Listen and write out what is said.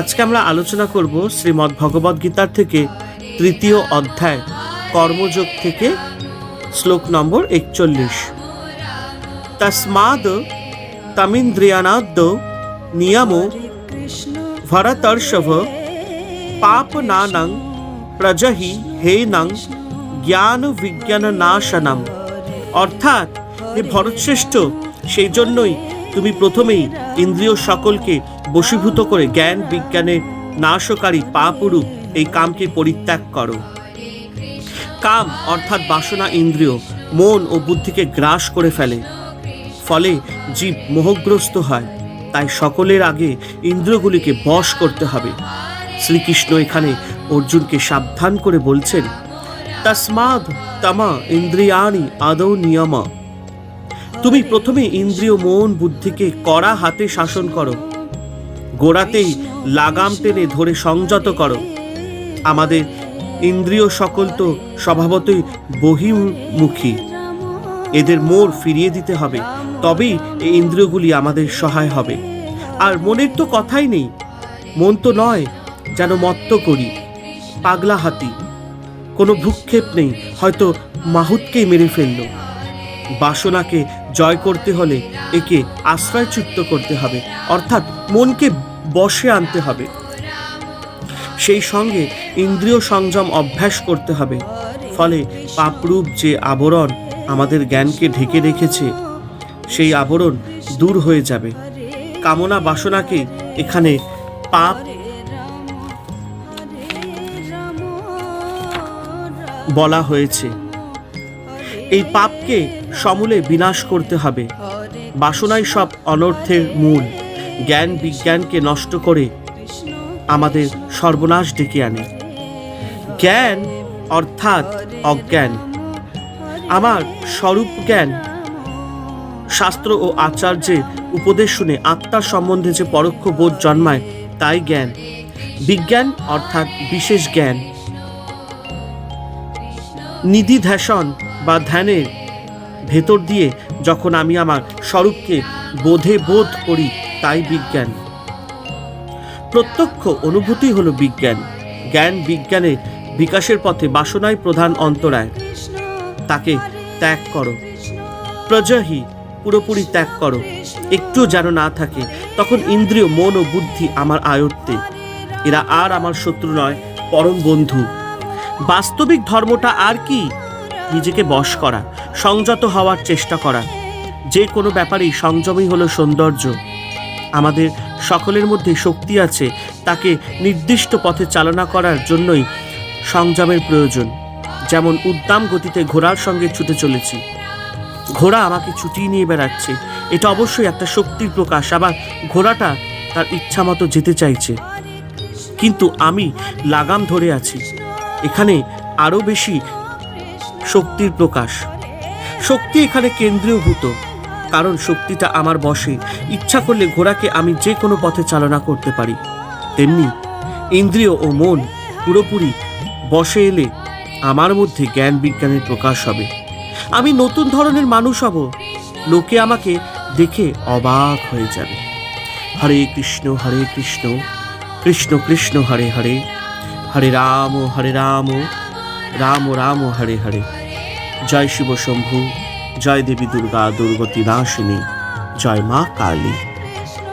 আজকে আমরা আলোচনা করব শ্রীমদ্ ভগবদ গীতার থেকে তৃতীয় অধ্যায়, কর্মযোগ থেকে, শ্লোক নম্বর একচল্লিশ। তস্মাদ তমিন্দ্রিয়ানাদ্য নিয়মো ভরতর্ষভ পাপ নানং প্রজহি হেনং জ্ঞান বিজ্ঞান নাশনম অর্থাৎ হে ভরতশ্রেষ্ঠ, সেই জন্যই তুমি প্রথমেই ইন্দ্রিয় সকলকে বশীভূত করে জ্ঞান বিজ্ঞানের নাশকারী পাপরূপ এই কামকে পরিত্যাগ করো। কাম অর্থাৎ বাসনা ইন্দ্রিয় মন ও বুদ্ধিকে গ্রাস করে ফেলে। ফলে জীব মোহগ্রস্ত হয়। তাই সকলের আগে ইন্দ্রিয়গুলিকে বশ করতে হবে। শ্রীকৃষ্ণ এখানে অর্জুনকে সাবধান করে বলছেন তসমাদ তমা ইন্দ্রিয়াণি আদৌ নিয়ম। তুমি প্রথমে ইন্দ্রিয়, মন, বুদ্ধিকে কড়া হাতে শাসন করো। গোড়াতেই লাগাম টেনে ধরে সংযত করো। আমাদের ইন্দ্রিয় সকল তো স্বভাবতই বহির্মুখী। এদের মোড় ফিরিয়ে দিতে হবে, তবেই এই ইন্দ্রিয়গুলি আমাদের সহায় হবে। আর মনের তো কথাই নেই। মন তো নয়, যেন মত্ত করি। পাগলা হাতি কোনো ভ্রুক্ষেপ নেই, হয়তো মাহুতকেই মেরে ফেলল। বাসনাকে জয় করতে হলে একে আশ্রয়চ্যুত করতে হবে, অর্থাৎ মনকে বশে আনতে হবে। সেই সঙ্গে ইন্দ্রিয় সংযম অভ্যাস করতে হবে, ফলে পাপরূপ যে আবরণ আমাদের জ্ঞানকে ঢেকে রেখেছে, সেই আবরণ দূর হয়ে যাবে। কামনা বাসনাকে এখানে পাপ বলা হয়েছে। এই পাপকে সমূলে বিনাশ করতে হবে। বাসনাই সব অনর্থের মূল, জ্ঞান বিজ্ঞানকে নষ্ট করে আমাদের সর্বনাশ ডেকে আনে। জ্ঞান অর্থাৎ অজ্ঞান। আমার স্বরূপ জ্ঞান। শাস্ত্র ও আচার্যের উপদেশ শুনে আত্মার সম্বন্ধে যে পরোক্ষ বোধ জন্মায়, তাই জ্ঞান। বিজ্ঞান অর্থাৎ বিশেষ জ্ঞান। নিধিধ্যাসন বা ধ্যানের ভেতর দিয়ে যখন আমি আমার স্বরূপকে বোধে বোধ করি, তাই বিজ্ঞান। প্রত্যক্ষ অনুভূতি হলো বিজ্ঞান। জ্ঞান বিজ্ঞানের বিকাশের পথে বাসনায় প্রধান অন্তরায়। তাকে ত্যাগ করো। প্রজহি, পুরোপুরি ত্যাগ করো। একটু যেন না থাকে, তখন ইন্দ্রিয়, মন ও বুদ্ধি আমার আয়ত্তে। এরা আর আমার শত্রু নয়, পরম বন্ধু। বাস্তবিক ধর্মটা আর কি? নিজেকে বশ করা, সংযত হওয়ার চেষ্টা করা। যে কোনো ব্যাপারেই সংযমই হলো সৌন্দর্য। আমাদের সকলের মধ্যে শক্তি আছে, তাকে নির্দিষ্ট পথে চালনা করার জন্যই সংযমের প্রয়োজন। যেমন উদ্দাম গতিতে ঘোড়ার সঙ্গে ছুটে চলেছি। ঘোড়া আমাকে ছুটিয়ে নিয়ে বেড়াচ্ছে। এটা অবশ্যই একটা শক্তির প্রকাশ। আবার ঘোড়াটা তার ইচ্ছা মতো যেতে চাইছে। কিন্তু আমি লাগাম ধরে আছি। এখানে আরও বেশি শক্তির প্রকাশ। শক্তি এখানে কেন্দ্রীয়ভূত কারণ শক্তিটা আমার বসে। ইচ্ছা করলে ঘোড়াকে আমি যে কোনো পথে চালনা করতে পারি। তেমনি ইন্দ্রিয় ও মন পুরোপুরি বসে এলে আমার মধ্যে জ্ঞান বিজ্ঞানের প্রকাশ হবে। আমি নতুন ধরনের মানুষ হব। লোকে আমাকে দেখে অবাক হয়ে যাবে। হরে কৃষ্ণ হরে কৃষ্ণ কৃষ্ণ কৃষ্ণ, হরে হরে। হরে রাম হরে রাম রাম রাম হরে হরে। জয় শিব শম্ভু জয় দেবী দুর্গা দুর্গতি নাশিনী জয় মা কালী।